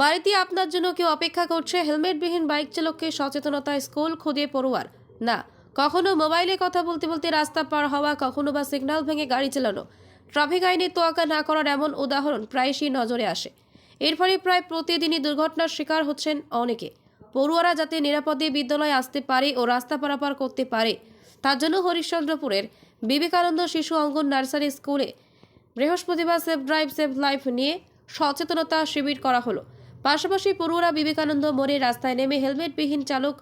বাড়িতে আপনার জন্য কেউ অপেক্ষা করছে, হেলমেটবিহীন বাইক চালককে সচেতনতা স্কুল খুদে পড়ুয়ার। না, কখনো মোবাইলে কথা বলতে বলতে রাস্তা পার হওয়া, কখনো বা সিগন্যাল ভেঙে গাড়ি চালানো। ট্রাফিক আইনে তোয়াক্কা না করার এমন উদাহরণ প্রায়শই নজরে আসে। এর ফলে প্রায় প্রতিদিনই দুর্ঘটনার শিকার হচ্ছেন অনেকে। পড়ুয়ারা যাতে নিরাপদে বিদ্যালয়ে আসতে পারে ও রাস্তা পারাপার করতে পারে, তার জন্য হরিশ্চন্দ্রপুরের বিবেকানন্দ শিশু অঙ্গন নার্সারি স্কুলে বৃহস্পতিবার সেফ ড্রাইভ সেভ লাইফ নিয়ে সচেতনতা শিবির করা হলো। পাশাপাশি পড়ুয়ারা বিবেকানন্দ মোড়ে রাস্তায় নেমে হেলমেটবিহীন চালক,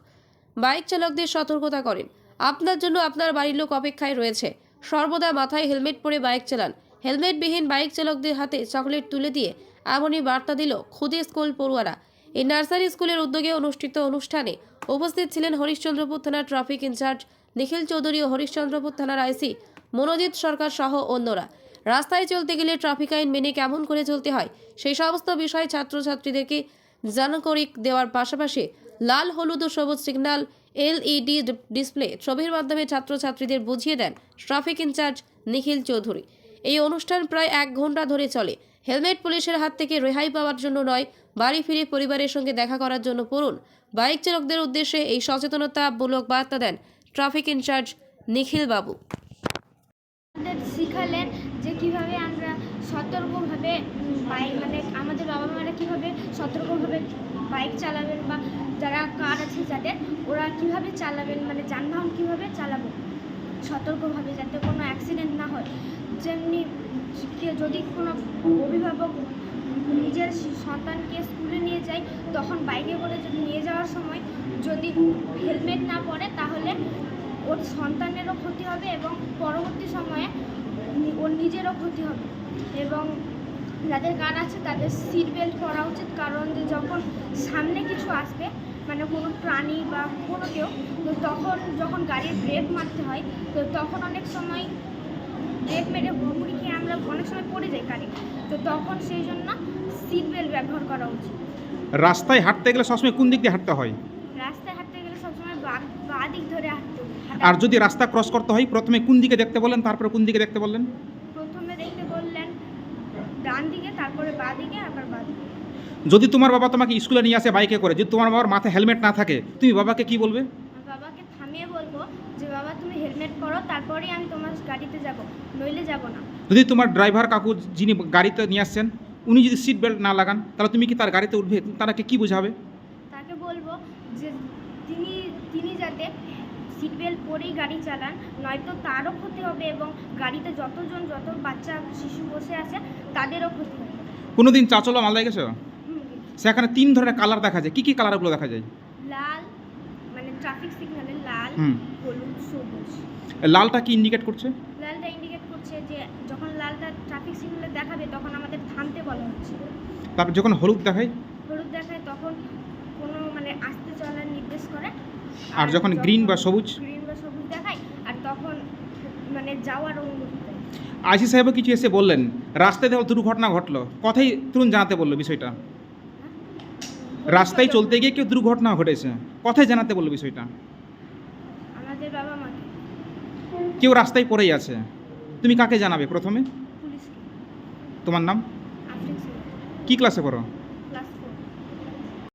বাইক চালকদের সতর্কতা করেন। আপনার জন্য আপনার বাড়ির লোক অপেক্ষায় রয়েছে। সর্বদা মাথায় হেলমেট পরে বাইক চালান। হেলমেটবিহীন বাইক চালকদের হাতে চকলেট তুলে দিয়ে এমনই বার্তা দিল খুদে স্কুল পড়ুয়ারা। এই নার্সারি স্কুলের উদ্যোগে অনুষ্ঠিত অনুষ্ঠানে উপস্থিত ছিলেন হরিশ্চন্দ্রপুর থানার ট্রাফিক ইনচার্জ, নিখিল চৌধুরী ও হরিশ্চন্দ্রপুর থানার আইসি মনোজিৎ সরকার সহ অন্যরা। রাস্তায় চলতে গেলে ট্রাফিক আইন মেনে কেমন করে চলতে হয়? সেই সমস্ত বিষয় ছাত্রছাত্রীদেরকে জানকরি দেওয়ার পাশাপাশি লাল, হলুদ ও সবুজ সিগন্যাল এলইডি ডিসপ্লে ছবির মাধ্যমে ছাত্রছাত্রীদের বুঝিয়ে দেন ট্রাফিক ইনচার্জ নিখিল চৌধুরী। এই অনুষ্ঠান প্রায় এক ঘণ্টা ধরে চলে। হেলমেট পুলিশের হাত থেকে রেহাই পাওয়ার জন্য নয়, বাড়ি ফিরে পরিবারের সঙ্গে দেখা করার জন্য পড়ুন। বাইক চালকদের উদ্দেশ্যে এই সচেতনতামূলক বার্তা দেন ট্রাফিক ইনচার্জ নিখিল বাবু। শিখালেন যে কীভাবে আমরা সতর্কভাবে বাইক মানে আমাদের বাবা মারা কীভাবে সতর্কভাবে বাইক চালাবেন বা যারা কার আছে যাদের, ওরা কীভাবে চালাবেন মানে যানবাহন কীভাবে চালাবো, সতর্কভাবে যাতে কোনো অ্যাক্সিডেন্ট না হয়। যেমনি যদি কোনো অভিভাবক নিজের সন্তানকে স্কুলে নিয়ে যায়, তখন বাইকে করে যদি নিয়ে যাওয়ার সময় যদি হেলমেট না পরে, তাহলে ওর সন্তানেরও ক্ষতি হবে এবং পরবর্তী সময়ে ওর নিজেরও ক্ষতি হবে। এবং যাদের গান আছে তাদের সিট বেল্ট পরা উচিত। কারণ যে যখন সামনে কিছু আসবে মানে কোনো প্রাণী বা কোনো কেউ তো তখন যখন গাড়ির ব্রেক মারতে হয় তো তখন অনেক সময় ব্রেক মেরে হুড়মুড়ি খেয়ে আমরা অনেক সময় পড়ে যাই গাড়ি। তো তখন সেই জন্য সিট বেল্ট ব্যবহার করা উচিত। রাস্তায় হাঁটতে গেলে সবসময় কোন দিক দিয়ে হাঁটতে হয়? রাস্তায় হাঁটতে গেলে সবসময় বা দিক ধরে হাঁটতে আর যদি রাস্তা ক্রস করতে হয় প্রথমে কোন দিকে দেখতে বলেন তারপরে কোন দিকে দেখতে বললেন ডান দিকে তারপরে বা দিকে আবার বা দিকে যদি তোমার বাবা তোমাকে স্কুলে নিয়ে আসে বাইকে করে যদি তোমার বাবার মাথায় হেলমেট না থাকে তুমি বাবাকে কি বলবে? বাবাকে থামিয়ে বলব যে বাবা তুমি হেলমেট তারপরেই আমি তোমার গাড়িতে যাব নইলে যাব না। যদি তোমার ড্রাইভার কাকু যিনি গাড়িতে নিয়ে আসছেন উনি যদি সিট বেল্ট না লাগান তাহলে তুমি কি তার গাড়িতে উঠবে? তারাকে কি বোঝাবে? তাকে বলব যে তিনি তিনি যাতে সিট বেল্ট পরেই গাড়ি চালান নয়তো তারও ক্ষতি হবে এবং গাড়িতে যতজন যত বাচ্চা শিশু বসে আছে তাদেরও ক্ষতি হবে। কোনোদিন চাচলা মালদায় গেছো সেখানে তিন ধরনের কালার দেখা যায়। কি কি কালারগুলো দেখা যায়? লাল মানে ট্রাফিক সিগন্যালে লাল হলুদ সবুজ। লালটা কি ইন্ডিকেট করছে? লালটা ইন্ডিকেট করছে যে যখন লালটা ট্রাফিক সিগন্যালে দেখাবে তখন আমাদের থামতে বলা হচ্ছে। তারপর যখন হলুদ দেখায়? হলুদ দেখায় তখন কোনো মানে আস্তে করে আর যখন গ্রিন বা সবুজ? গ্রিন বা সবুজ দেখায় আর তখন মানে যাওয়ার অনুমতি দেয় আইসি সাহেবও কিছু এসে বললেন রাস্তায় দেখো দুর্ঘটনা ঘটলো। কথাই তুরুন জানাতে বলল বিষয়টা। রাস্তায় চলতে গিয়ে কেউ দুর্ঘটনা ঘটেছে। কথাই জানাতে বলল বিষয়টা। আমাদের বাবা মাকে কেউ রাস্তায় পড়েই আছে। তুমি কাকে জানাবে প্রথমে? পুলিশকে। তোমার নাম? কি ক্লাসে পড়ো?